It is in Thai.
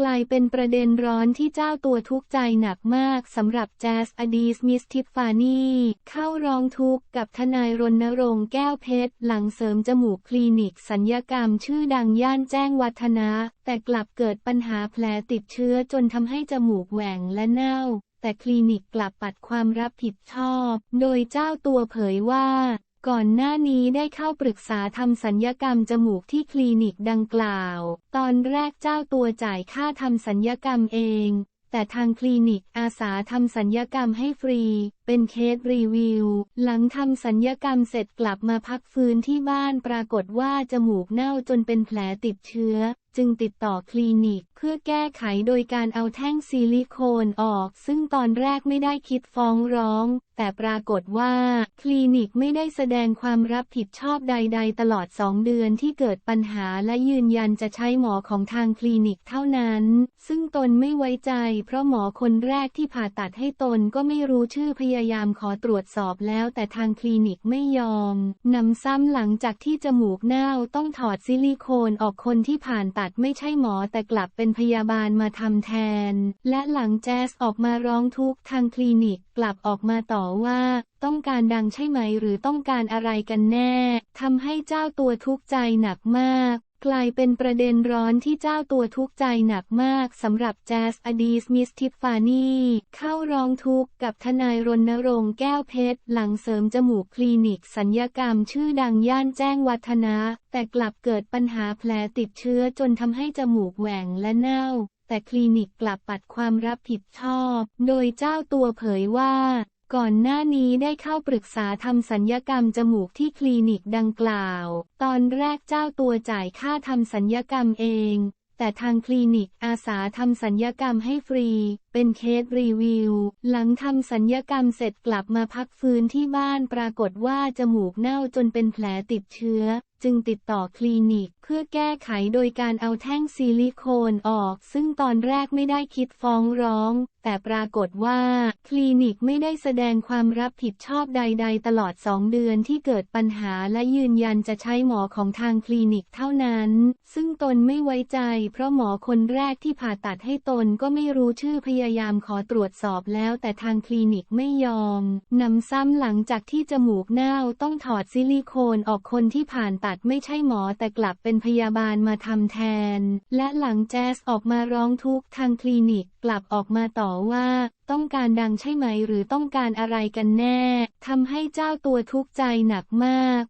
กลายเป็นประเด็นร้อนที่เจ้าตัวทุกข์ใจหนักมากสำหรับแจสอดีสมิสทิฟฟานีเข้าร้องทุกข์กับทนายรณรงค์แก้วเพชร หลังเสริมจมูกคลินิกสัญญกรรมชื่อดังย่านแจ้งวัฒนะ แต่กลับเกิดปัญหาแผลติดเชื้อจนทำให้จมูกแหว่งและเน่า แต่คลินิกกลับปัดความรับผิดชอบ โดยเจ้าตัวเผยว่า ก่อนหน้านี้ได้เข้าปรึกษาทำสัญญกรรมจมูกที่คลินิกดังกล่าว ตอนแรกเจ้าตัวจ่ายค่าทำสัญญกรรมเอง แต่ทางคลินิกอาสาทำสัญญกรรมให้ฟรี เป็นเคสรีวิว หลังทำสัญญกรรมเสร็จกลับมาพักฟื้นที่บ้านปรากฏว่าจมูกเน่าจนเป็นแผลติดเชื้อ จึงติดต่อคลินิก เพื่อแก้ไขโดยการเอาแท่งซิลิโคนออก ซึ่งตอนแรกไม่ได้คิดฟ้องร้อง แต่ปรากฏว่า คลินิกไม่ได้แสดงความรับผิดชอบใด ๆ ตลอด2เดือนที่เกิดปัญหาและยืนยันจะใช้หมอของทางคลินิกเท่านั้น ซึ่งตนไม่ไว้ใจ เพราะหมอคนแรกที่ผ่าตัดให้ตนก็ไม่รู้ชื่อพยายามขอตรวจสอบแล้ว แต่ทางคลินิกไม่ยอมนำซ้ำหลังจากที่จมูกเน่าต้องถอดซิลิโคนออกคนที่ผ่านตัดไม่ใช่หมอแต่กลับเป็นพยาบาลมาทำแทน และหลังแจ๊สออกมาร้องทุกข์ทางคลินิกกลับออกมาต่อว่า ต้องการดังใช่ไหมหรือต้องการอะไรกันแน่ทำให้เจ้าตัวทุกข์ใจหนักมาก กลายเป็นประเด็นร้อนที่เจ้าตัวทุกข์ใจหนักมากสำหรับแจสอดีสมิสทิฟฟานีเข้าร้องทุกข์กับทนายรณรงค์แก้วเพชร หลังเสริมจมูกคลินิกสัญญกรรมชื่อดังย่านแจ้งวัฒนะ แต่กลับเกิดปัญหาแผลติดเชื้อจนทำให้จมูกแหว่งและเน่าแต่คลินิกกลับปัดความรับผิดชอบ โดยเจ้าตัวเผยว่า ก่อนหน้านี้ได้เข้าปรึกษาทำสัญญกรรมจมูกที่คลินิกดังกล่าว ตอนแรกเจ้าตัวจ่ายค่าทำสัญญกรรมเอง แต่ทางคลินิกอาสาทำสัญญกรรมให้ฟรี เป็นเคสรีวิว หลังทำสัญญกรรมเสร็จกลับมาพักฟื้นที่บ้านปรากฏว่าจมูกเน่าจนเป็นแผลติดเชื้อ จึงติดต่อคลินิก พื่อแก้ไขโดยการเอาแท่งซิลิโคนออก ซึ่งตอนแรกไม่ได้คิดฟ้องร้อง แต่ปรากฏว่า คลินิกไม่ได้แสดงความรับผิดชอบใด ๆ ตลอด 2 เดือนที่เกิดปัญหาและยืนยันจะใช้หมอของทางคลินิกเท่านั้น ซึ่งตนไม่ไว้ใจ เพราะหมอคนแรกที่ผ่าตัดให้ตนก็ไม่รู้ชื่อพยายามขอตรวจสอบแล้ว แต่ทางคลินิกไม่ยอมนำซ้ำหลังจากที่จมูกเน่าต้องถอดซิลิโคนออกคนที่ผ่านตัดไม่ใช่หมอแต่กลับเป็นพยาบาลมาทำแทน และหลังแจ๊สออกมาร้องทุกข์ทางคลินิกกลับออกมาต่อว่า ต้องการดังใช่ไหมหรือต้องการอะไรกันแน่ทำให้เจ้าตัวทุกข์ใจหนักมาก